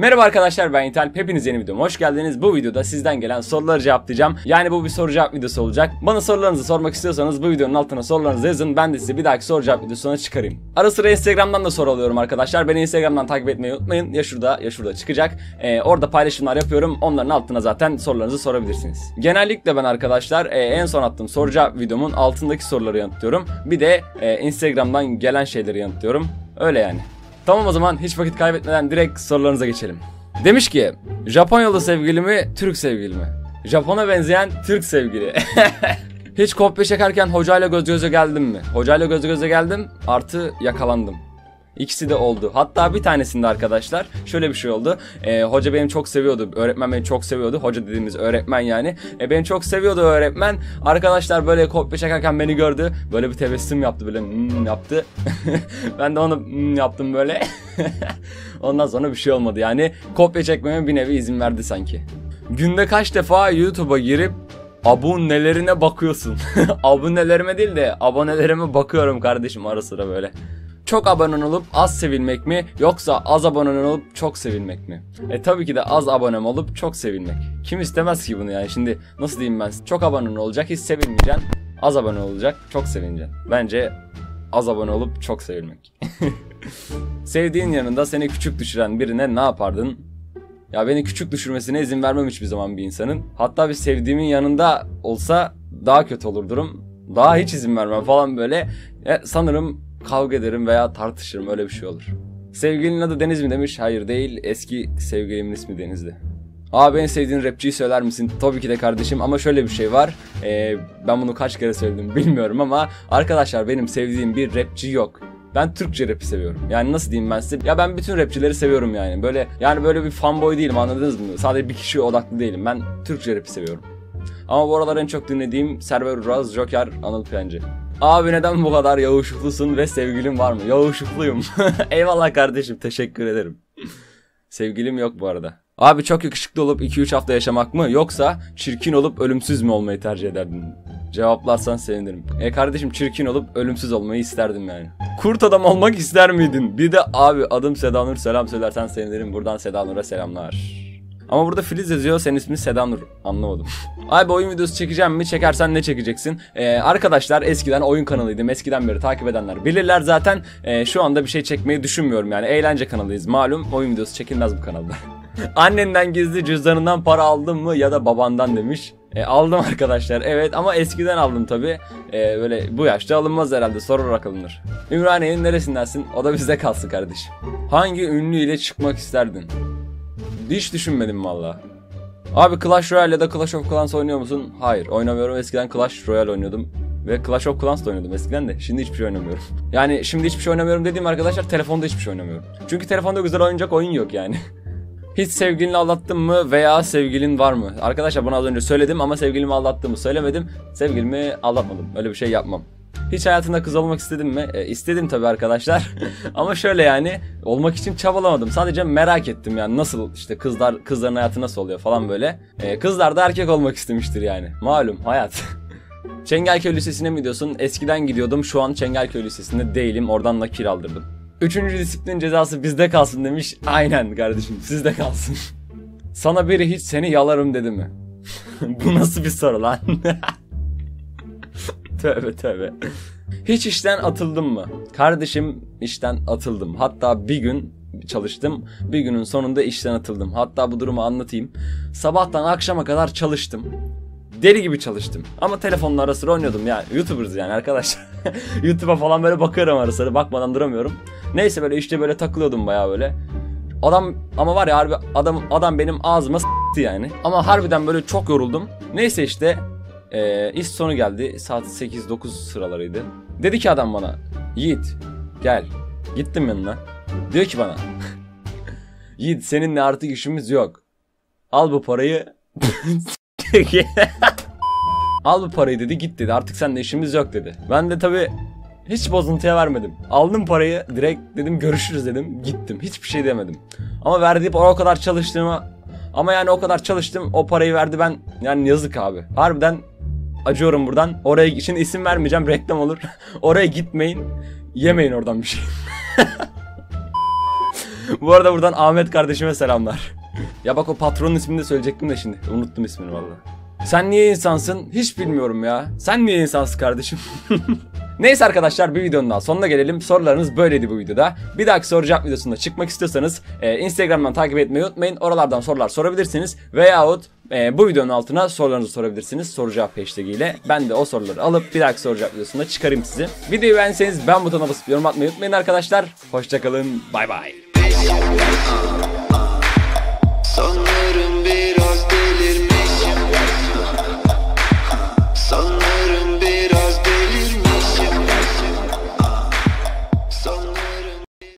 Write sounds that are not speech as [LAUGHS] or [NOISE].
Merhaba arkadaşlar ben İtalp. Hepiniz yeni videoma hoş geldiniz. Bu videoda sizden gelen soruları cevaplayacağım. Yani bu bir soru cevap videosu olacak. Bana sorularınızı sormak istiyorsanız bu videonun altına sorularınızı yazın. Ben de size bir dahaki soru cevap videosuna çıkarayım. Ara sıra Instagram'dan da soru alıyorum arkadaşlar. Beni Instagram'dan takip etmeyi unutmayın. Ya şurada ya şurada çıkacak. Ee, orada paylaşımlar yapıyorum. Onların altına zaten sorularınızı sorabilirsiniz. Genellikle ben arkadaşlar e, en son attığım soru cevap videomun altındaki soruları yanıtlıyorum. Bir de e, Instagram'dan gelen şeyleri yanıtlıyorum. Öyle yani. Tamam o zaman hiç vakit kaybetmeden direkt sorularınıza geçelim. Demiş ki Japonyalı sevgili mi Türk sevgili mi? Japona benzeyen Türk sevgili. [LAUGHS] hiç kopya çekerken hocayla göz göze geldim mi? Hocayla göz göze geldim artı yakalandım. İkisi de oldu. Hatta bir tanesinde arkadaşlar şöyle bir şey oldu. Ee, hoca beni çok seviyordu. Öğretmen beni çok seviyordu. Hoca dediğimiz öğretmen yani. E, beni çok seviyordu öğretmen. Arkadaşlar böyle kopya çekerken beni gördü. Böyle bir tebessüm yaptı böyle hmm yaptı. [LAUGHS] ben de onu hmm yaptım böyle. [LAUGHS] Ondan sonra bir şey olmadı yani. Kopya çekmeme bir nevi izin verdi sanki. Günde kaç defa YouTube'a girip abonelerine bakıyorsun. [LAUGHS] Abonelerime değil de abonelerime bakıyorum kardeşim ara sıra böyle. Çok abone olup az sevilmek mi yoksa az abone olup çok sevilmek mi? E tabii ki de az abonem olup çok sevilmek. Kim istemez ki bunu yani şimdi nasıl diyeyim ben çok abone olacak hiç sevilmeyeceksin. Az abone olacak çok sevineceksin. Bence az abone olup çok sevilmek. [LAUGHS] Sevdiğin yanında seni küçük düşüren birine ne yapardın? Ya beni küçük düşürmesine izin vermem hiçbir zaman bir insanın. Hatta bir sevdiğimin yanında olsa daha kötü olur durum. Daha hiç izin vermem falan böyle. E, sanırım kavga ederim veya tartışırım öyle bir şey olur. Sevgilinin adı Deniz mi demiş? Hayır değil. Eski sevgilimin ismi Deniz'di. Abi en sevdiğin rapçiyi söyler misin? Tabii ki de kardeşim ama şöyle bir şey var. Ee, ben bunu kaç kere söyledim bilmiyorum ama arkadaşlar benim sevdiğim bir rapçi yok. Ben Türkçe rap'i seviyorum. Yani nasıl diyeyim ben size? Ya ben bütün rapçileri seviyorum yani. Böyle yani böyle bir fanboy değilim anladınız mı? Sadece bir kişi odaklı değilim. Ben Türkçe rap'i seviyorum. Ama bu aralar en çok dinlediğim Server Uraz, Joker, Anıl Piyancı. Abi neden bu kadar yavuşuklusun ve sevgilim var mı? Yavuşukluyum. [LAUGHS] Eyvallah kardeşim teşekkür ederim. Sevgilim yok bu arada. Abi çok yakışıklı olup 2-3 hafta yaşamak mı yoksa çirkin olup ölümsüz mü olmayı tercih ederdin? Cevaplarsan sevinirim. E kardeşim çirkin olup ölümsüz olmayı isterdim yani. Kurt adam olmak ister miydin? Bir de abi adım Seda Nur selam söylersen sevinirim. Buradan Seda Nur'a selamlar. Ama burada Filiz yazıyor. Senin ismin Seda Nur. Anlamadım. [LAUGHS] Abi oyun videosu çekeceğim mi? Çekersen ne çekeceksin? Ee, arkadaşlar eskiden oyun kanalıydım. Eskiden beri takip edenler bilirler zaten. Ee, şu anda bir şey çekmeyi düşünmüyorum yani. Eğlence kanalıyız. Malum oyun videosu çekilmez bu kanalda. [LAUGHS] Annenden gizli cüzdanından para aldın mı ya da babandan demiş. E, aldım [LAUGHS] arkadaşlar evet ama eskiden aldım tabi. E, böyle bu yaşta alınmaz herhalde sorarak alınır. Ümraniye'nin neresindensin? O da bizde kalsın kardeşim. Hangi ünlü ile çıkmak isterdin? Hiç düşünmedim valla. Abi Clash Royale ya da Clash of Clans oynuyor musun? Hayır oynamıyorum. Eskiden Clash Royale oynuyordum. Ve Clash of Clans da oynuyordum eskiden de. Şimdi hiçbir şey oynamıyorum. [LAUGHS] Yani şimdi hiçbir şey oynamıyorum dediğim arkadaşlar telefonda hiçbir şey oynamıyorum. Çünkü telefonda güzel oynayacak oyun yok yani. [LAUGHS] Hiç sevgilini aldattın mı veya sevgilin var mı? Arkadaşlar bunu az önce söyledim ama sevgilimi aldattığımı söylemedim. Sevgilimi aldatmadım. Öyle bir şey yapmam. Hiç hayatında kız olmak istedim mi? E, istedim tabii arkadaşlar. [LAUGHS] Ama şöyle yani olmak için çabalamadım. Sadece merak ettim yani nasıl işte kızlar kızların hayatı nasıl oluyor falan böyle. E, kızlar da erkek olmak istemiştir yani. Malum hayat. [LAUGHS] Çengelköy Lisesi'ne mi diyorsun? Eskiden gidiyordum. Şu an Çengelköy Lisesi'nde değilim. Oradan nakil aldırdım. Üçüncü disiplin cezası bizde kalsın demiş. Aynen kardeşim sizde kalsın. [LAUGHS] Sana biri hiç seni yalarım dedi mi? Bu nasıl bir soru lan? Tövbe tövbe. Hiç işten atıldım mı? Kardeşim işten atıldım. Hatta bir gün çalıştım. Bir günün sonunda işten atıldım. Hatta bu durumu anlatayım. Sabahtan akşama kadar çalıştım. Deli gibi çalıştım. Ama telefonla ara sıra oynuyordum yani. YouTuber'ız yani arkadaşlar. [LAUGHS] YouTube'a falan böyle bakıyorum ara sıra. Bakmadan duramıyorum. Neyse böyle işte böyle takılıyordum bayağı böyle. Adam ama var ya harbi adam adam benim ağzıma s**tı yani. Ama harbiden böyle çok yoruldum. Neyse işte e, iş sonu geldi. Saat 8-9 sıralarıydı. Dedi ki adam bana Yiğit gel. Gittim yanına. Diyor ki bana [LAUGHS] Yiğit seninle artık işimiz yok. Al bu parayı. [LAUGHS] Al bu parayı dedi git dedi artık seninle işimiz yok dedi. Ben de tabi hiç bozuntuya vermedim. Aldım parayı direkt dedim görüşürüz dedim gittim. Hiçbir şey demedim. Ama verdiği para o kadar çalıştığıma ama yani o kadar çalıştım o parayı verdi ben yani yazık abi. Harbiden acıyorum buradan. Oraya için isim vermeyeceğim reklam olur. [LAUGHS] Oraya gitmeyin. Yemeyin oradan bir şey. [LAUGHS] Bu arada buradan Ahmet kardeşime selamlar. ya bak o patronun ismini de söyleyecektim de şimdi. Unuttum ismini valla. Sen niye insansın? Hiç bilmiyorum ya. Sen niye insansın kardeşim? [LAUGHS] Neyse arkadaşlar bir videonun daha sonuna gelelim. Sorularınız böyleydi bu videoda. Bir dahaki soru cevap videosunda çıkmak istiyorsanız e, Instagram'dan takip etmeyi unutmayın. Oralardan sorular sorabilirsiniz. Veyahut e, bu videonun altına sorularınızı sorabilirsiniz. Soru cevap hashtag ile. Ben de o soruları alıp bir dahaki soru cevap videosunda çıkarayım sizi. Videoyu beğenseniz ben butona basıp yorum atmayı unutmayın arkadaşlar. Hoşçakalın. Bay bay.